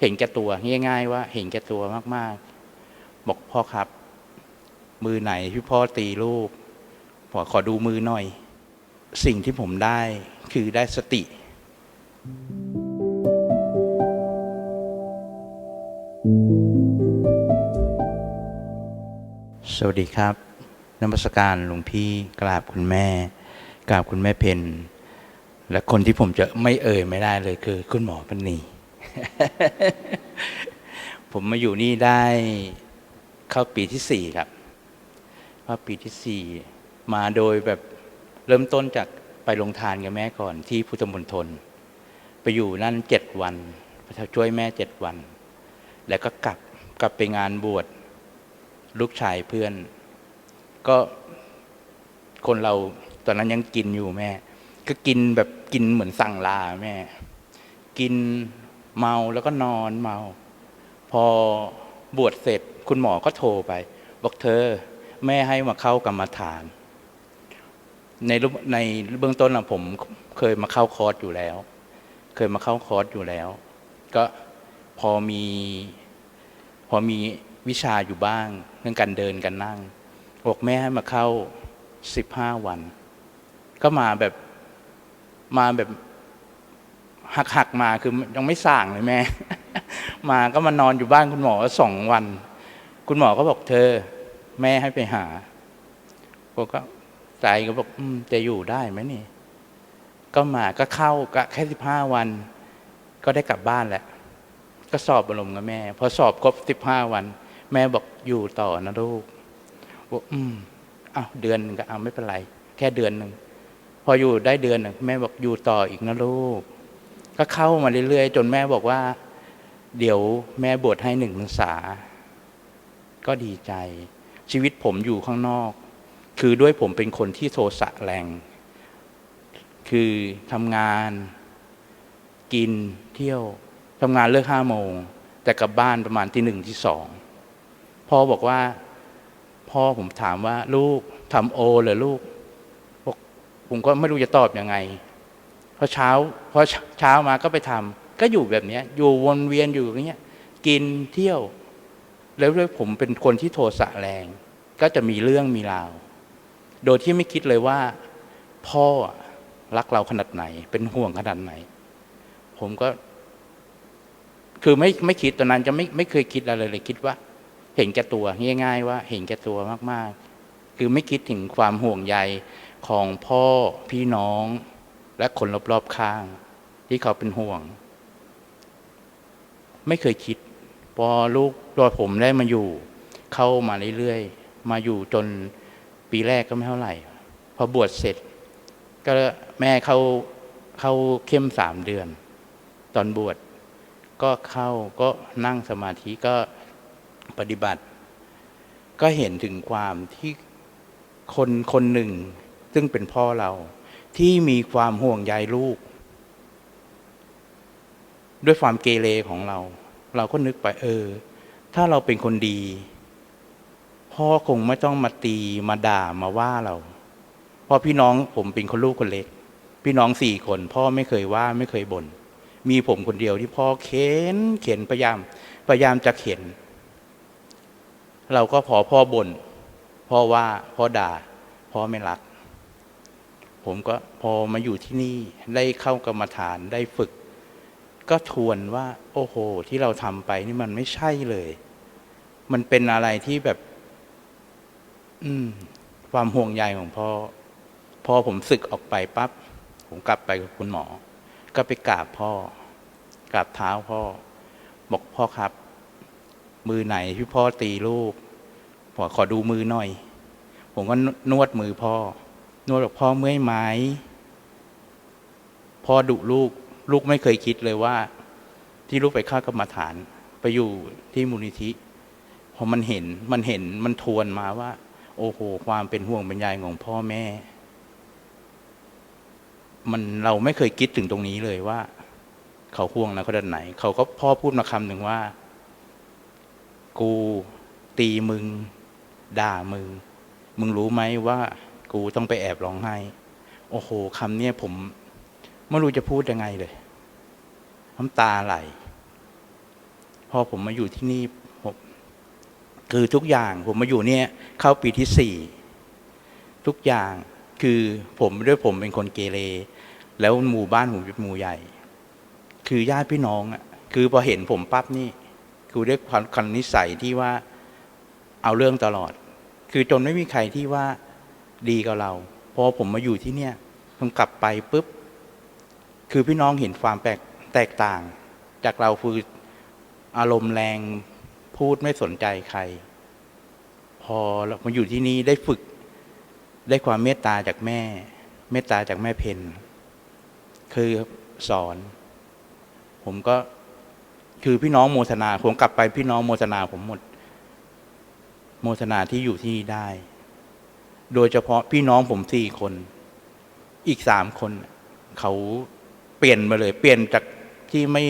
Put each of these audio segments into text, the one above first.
เห็นแก่ตัวง่าย ๆ ว่าเห็นแก่ตัวมากๆ บอกพ่อครับ มือไหนที่พ่อตีลูกขอขอดูมือหน่อย สิ่งที่ผมได้คือได้สติ สวัสดีครับนมัสการหลวงพี่กราบคุณแม่ กราบคุณแม่เพนและคนที่ผมจะไม่เอ่ยไม่ได้เลยคือ คุณหมอปณี ผมมาอยู่นี่ได้เข้าปีที่สี่ครับเข้าปีที่สี่มาโดยแบบเริ่มต้นจากไปลงทานกับแม่ก่อนที่พุทธมณฑลไปอยู่นั่นเจ็ดวันพระเจ้าช่วยแม่เจ็ดวัน แล้วก็กลับกลับไปงานบวชลูกชายเพื่อน ก็คนเราตอนนั้นยังกินอยู่แม่ ก็กินแบบกินเหมือนสั่งลาแม่ กิน เมาแล้วก็นอนเมา พอบวชเสร็จคุณหมอก็โทรไป บอกเธอ แม่ให้มาเข้ากรรมฐาน ในในเบื้องต้นนะผมเคยมาเข้าคอร์สอยู่แล้ว เคยมาเข้าคอร์สอยู่แล้ว ก็พอมี พอมีวิชาอยู่บ้างเรื่องการเดินการนั่งบอกแม่ให้มาเข้าสิบห้าวัน ก็มาแบบมาแบบ หักหักมาคือยังไม่สั่งเลยแม่ มาก็มานอนอยู่บ้านคุณหมอสองวัน คุณหมอก็บอกเธอ แม่ให้ไปหาผมก็ใจก็บอกอจะอยู่ได้ไหมนี่ ก็มาก็เข้าก็แค่สิบห้าวัน ก็ได้กลับบ้านแหละ ก็สอบบรมกับแม่ พอสอบครบสิบห้าวัน แม่บอกอยู่ต่อนะลูกบอกอืมอ้าวเดือนหนึงก็เอาไม่เป็นไร แค่เดือนหนึ่งพออยู่ได้เดือนหนึ่งแม่บอกอยู่ต่ออีกนะลูก ก็เข้ามาเรื่อยๆ จนแม่บอกว่า เดี๋ยวแม่บวชให้หนึ่งพรรษา ก็ดีใจ ชีวิตผมอยู่ข้างนอก คือด้วยผมเป็นคนที่โทสะแรง คือทำงาน กินเที่ยวทำงานเลิกห้าโมง แต่กลับบ้านประมาณที่หนึ่งที่สองพ่อบอกว่า พ่อผมถามว่าลูกทำโอเหรอลูกบอกผมก็ไม่รู้จะตอบยังไง พอเช้าพอเช้ามาก็ไปทำก็อยู่แบบเนี้ย อยู่วนเวียนอยู่อย่างเงี้ย กินเที่ยว แล้วด้วยผมเป็นคนที่โทสะแรง ก็จะมีเรื่องมีราว โดยที่ไม่คิดเลยว่า พ่อรักเราขนาดไหน เป็นห่วงขนาดไหน ผมก็ คือไม่ไม่คิดตอนนั้นจะไม่ไม่เคยคิดอะไรเลยคิดว่า เห็นแก่ตัวง่ายๆ ว่า เห็นแก่ตัวมากๆ คือไม่คิดถึงความห่วงใยของพ่อพี่น้อง และคนรอบๆข้าง ที่เขาเป็นห่วง ไม่เคยคิด พอลูกรอผมได้มาอยู่ เข้ามาเรื่อยๆ มาอยู่จนปีแรกก็ไม่เท่าไหร่ พอบวชเสร็จ ก็แม่เข้าเข้าเข้มสามเดือน ตอนบวชก็เข้าก็นั่งสมาธิก็ปฏิบัติ ก็เห็นถึงความที่คนคนหนึ่ง ซึ่งเป็นพ่อเรา ที่มีความห่วงใยลูก ด้วยความเกเรของเรา เราก็นึกไปเออ ถ้าเราเป็นคนดี พ่อคงไม่ต้องมาตีมาด่ามาว่าเราเพราะพี่น้องผมเป็นคนลูกคนเล็ก พี่น้องสี่คน พ่อไม่เคยว่าไม่เคยบน่นมีผมคนเดียวที่พ่อเข็นเข็นพยายามพยายามจะเข็น เราก็พอพ่อบน่นพ่อว่าพ่อด่าพ่อไม่รัก ผมก็พอมาอยู่ที่นี่ได้เข้ากรรมฐานได้ฝึก ก็ทวนว่า โอ้โห ที่เราทำไปนี่มันไม่ใช่เลย มันเป็นอะไรที่แบบ อืม ความห่วงใยของพ่อพอผมศึกออกไปปั๊บผมกลับไปกับคุณหมอ ก็ไปกราบพ่อกราบเท้าพ่อ บอกพ่อครับ มือไหนที่พ่อตีลูกขอขอดูมือหน่อย ผมก็นวดมือพ่อ นวดบอกพ่อเมื่อยไหมพ่อดุลูก ลูกไม่เคยคิดเลยว่า ที่ลูกไปเข้ากรรมฐาน ไปอยู่ที่มูลนิธิพอมันเห็นมันเห็นมันทวนมาว่า โอ้โห ความเป็นห่วงเป็นใยของพ่อแม่ มันเราไม่เคยคิดถึงตรงนี้เลยว่า เขาห่วงนะเขาดันไหน เขาก็พ่อพูดมาคำหนึ่งว่า กูตีมึง ด่ามึง มึงรู้ไหมว่า กูต้องไปแอบร้องไห้ โอ้โหคำเนี้ยผมไม่รู้จะพูดยังไงเลยน้ำตาไหล พอผมมาอยู่ที่นี่ผมคือทุกอย่างผมมาอยู่เนี่ย เข้าปีที่สี่ทุกอย่างคือผมด้วยผมเป็นคนเกเร แล้วหมู่บ้านผมเป็นหมู่ใหญ่ คือญาติพี่น้องอะคือพอเห็นผมปั๊บนี่ คือด้วยความคันนิสัยที่ว่าเอาเรื่องตลอด คือจนไม่มีใครที่ว่า ดีกับเรา เพอผมมาอยู่ที่เนี่ยผมกลับไปปุ๊บ คือพี่น้องเห็นความแตกแตกต่าง จากเราคืออารมณ์แรงพูดไม่สนใจใคร พอเรามาอยู่ที่นี่ได้ฝึกได้ความเมตตาจากแม่ เมตตาจากแม่เพนคือสอน ผมก็คือพี่น้องโมทนา ผมกลับไปพี่น้องโมทนาผมหมด โมทนาที่อยู่ที่นี่ได้ โดยเฉพาะพี่น้องผมสี่คน อีกสามคน เขาเปลี่ยนมาเลย เปลี่ยนจากที่ไม่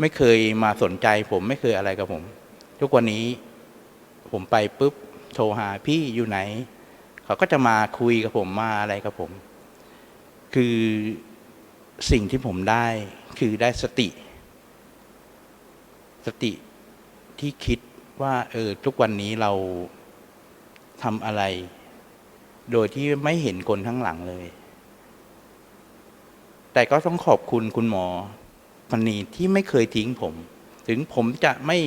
ไม่เคยมาสนใจ ผมไม่เคยอะไรกับผม ทุกวันนี้ผมไปปุ๊บโทรหาพี่อยู่ไหน เขาก็จะมาคุยกับผมมาอะไรกับผม คือสิ่งที่ผมได้คือได้สติ สติที่คิดว่า เออ ทุกวันนี้เราทำอะไร โดยที่ไม่เห็นคนข้างหลังเลย แต่ก็ต้องขอบคุณคุณหมอพันนีที่ไม่เคยทิ้งผม ถึงผมจะไม่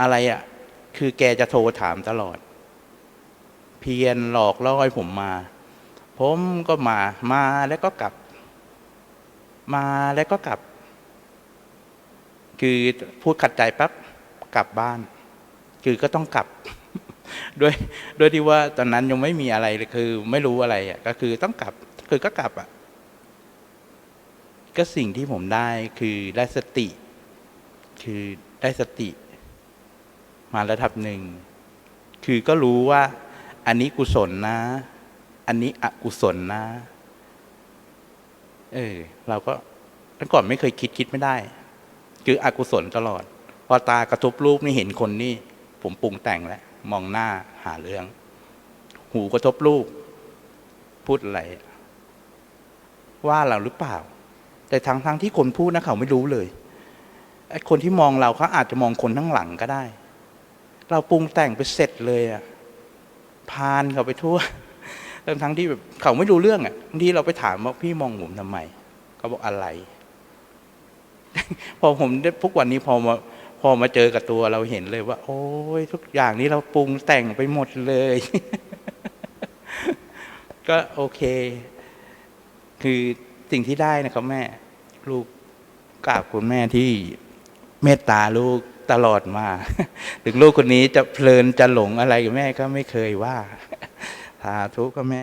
อะไรอะ่ะ คือแกจะโทรถามตลอด เพียรหลอกล่อให้ผมมา ผมก็มามาแล้วก็กลับ มาแล้วก็กลับ คือพูดขัดใจปั๊บกลับบ้าน คือก็ต้องกลับ ด้วยด้วยที่ว่าตอนนั้นยังไม่มีอะไรเลยคือ ไม่รู้อะไรอะก็คือต้องกลับคือก็กลับอะก็สิ่งที่ผมได้คือได้สติ คือได้สติ มาระดับหนึ่ง คือก็รู้ว่า อันนี้กุศลนะ อันนี้อกุศลนะ เออ เราก็ตั้งก่อนไม่เคยคิดคิดไม่ได้ คืออกุศลตลอด พอตากระทบรูปนี่เห็นคนนี่ ผมปรุงแต่งแล้ว มองหน้าหาเรื่อง หูกระทบรูปพูดอะไร ว่าเราหรือเปล่า แต่ทางทางที่คนพูดนะเขาไม่รู้เลยไอ้คนที่มองเราเขาอาจจะมองคนข้งหลังก็ได้ เราปรุงแต่งไปเสร็จเลยอะพานเขาไปทั่วทั้งทั้งที่แบบเขาไม่รู้เรื่องอะบางทีเราไปถามว่าพี่มองผมทำไมเขาบอกอะไร พอผมได้ทุกวันนี้พอมา พอมาเจอกับตัวเราเห็นเลยว่า โอ้ยทุกอย่างนี้เราปรุงแต่งไปหมดเลย ก็โอเค คือสิ่งที่ได้นะครับแม่ ลูกกราบคุณแม่ที่เมตตาลูกตลอดมา ถึงลูกคนนี้จะเพลินจะหลงอะไรกับแม่ก็ไม่เคยว่าสาธุก็แม่